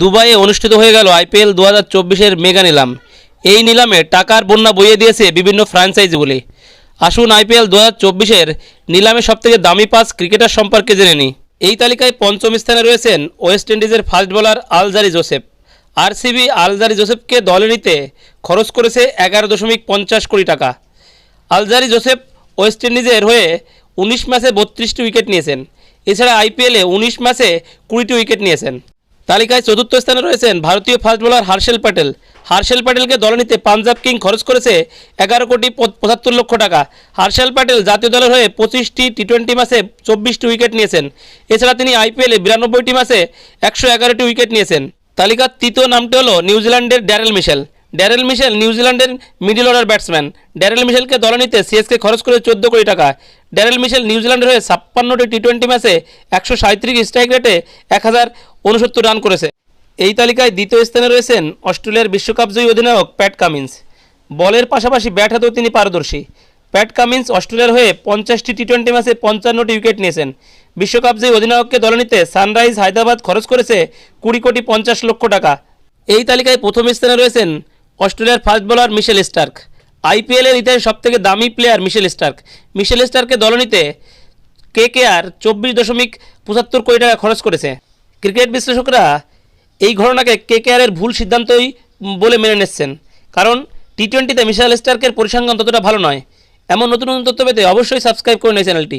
দুবাইয়ে অনুষ্ঠিত হয়ে গেল আইপিএল দু হাজার চব্বিশের মেগা নিলাম। এই নিলামে টাকার বন্যা বইয়ে দিয়েছে বিভিন্ন ফ্র্যাঞ্চাইজিগুলি আসুন আইপিএল দু হাজার চব্বিশের নিলামে সবথেকে দামি পাঁচ ক্রিকেটার সম্পর্কে জেনে নিই। এই তালিকায় পঞ্চম স্থানে রয়েছেন ওয়েস্ট ইন্ডিজের fast bowler Alzarri Joseph. RCB Alzarri জোসেফকে দলে নিতে খরচ করেছে এগারো দশমিক পঞ্চাশ কোটি টাকা। আলজারি জোসেফ ওয়েস্ট ইন্ডিজের হয়ে উনিশ ম্যাচে বত্রিশটি উইকেট নিয়েছেন। এছাড়া আইপিএলে উনিশ ম্যাচে কুড়িটি উইকেট নিয়েছেন। তালিকায় চতুর্থ স্থানে রয়েছেন ভারতীয় ফাস্ট বোলার হার্ষেল প্যাটেল। হার্ষেল প্যাটেলকে দলে নিতে পাঞ্জাব কিং খরচ করেছে এগারো কোটি পঁচ- পঁচাত্তর লক্ষ টাকা। হার্ষেল প্যাটেল জাতীয় দলের হয়ে পঁচিশটি টি টোয়েন্টি ম্যাচে চব্বিশটি উইকেট নিয়েছেন। এছাড়া তিনি আইপিএলে বিরানব্বইটি ম্যাচে একশো এগারোটি উইকেট নিয়েছেন। তালিকার তৃতীয় নামটি হলো নিউজিল্যান্ডের ড্যারেল মিশেল। ড্যারেল মিশেল নিউজিল্যান্ডের মিডল অর্ডার ব্যাটসম্যান। ড্যারেল মিশেলকে দলে নিতে সিএসকে খরচ করে চোদ্দ কোটি টাকা। ড্যারেল মিশেল নিউজিল্যান্ডের হয়ে ছাপ্পান্নটি টি টোয়েন্টি ম্যাচে একশো সাঁত্রিশ স্ট্রাইক রেটে এক হাজার উনসত্তর রান করেছে। এই তালিকায় দ্বিতীয় স্থানে রয়েছেন অস্ট্রেলিয়ার বিশ্বকাপ জয়ী অধিনায়ক প্যাট কামিন্স। বলের পাশাপাশি ব্যাট হাতেও তিনি পারদর্শী। প্যাট কামিন্স অস্ট্রেলিয়ার হয়ে পঞ্চাশটি টি টোয়েন্টি ম্যাচে পঞ্চান্নটি উইকেট নিয়েছেন। বিশ্বকাপ জয়ী অধিনায়ককে দলে নিতে সানরাইজ হায়দ্রাবাদ খরচ করেছে কুড়ি কোটি পঞ্চাশ লক্ষ টাকা। এই তালিকায় প্রথম স্থানে রয়েছেন অস্ট্রেলিয়ার ফাস্ট বোলার মিশেল স্টার্ক। আইপিএলের ইতিহাসে সবথেকে দামি প্লেয়ার মিশেল স্টার্ক। মিশেল স্টার্ককে দলনীতে নিতে কে কে আর চব্বিশ দশমিক পঁচাত্তর কোটি টাকা খরচ করেছে। ক্রিকেট বিশ্লেষকরা এই ঘটনাকে কে কে আরের ভুল সিদ্ধান্তই বলে মেনে নিচ্ছেন। কারণ টি টোয়েন্টিতে মিশেল স্টার্কের পরিসংখ্যান ততটা ভালো নয়। এমন নতুন নতুন তথ্য পেতে অবশ্যই সাবস্ক্রাইব করুন এই চ্যানেলটি।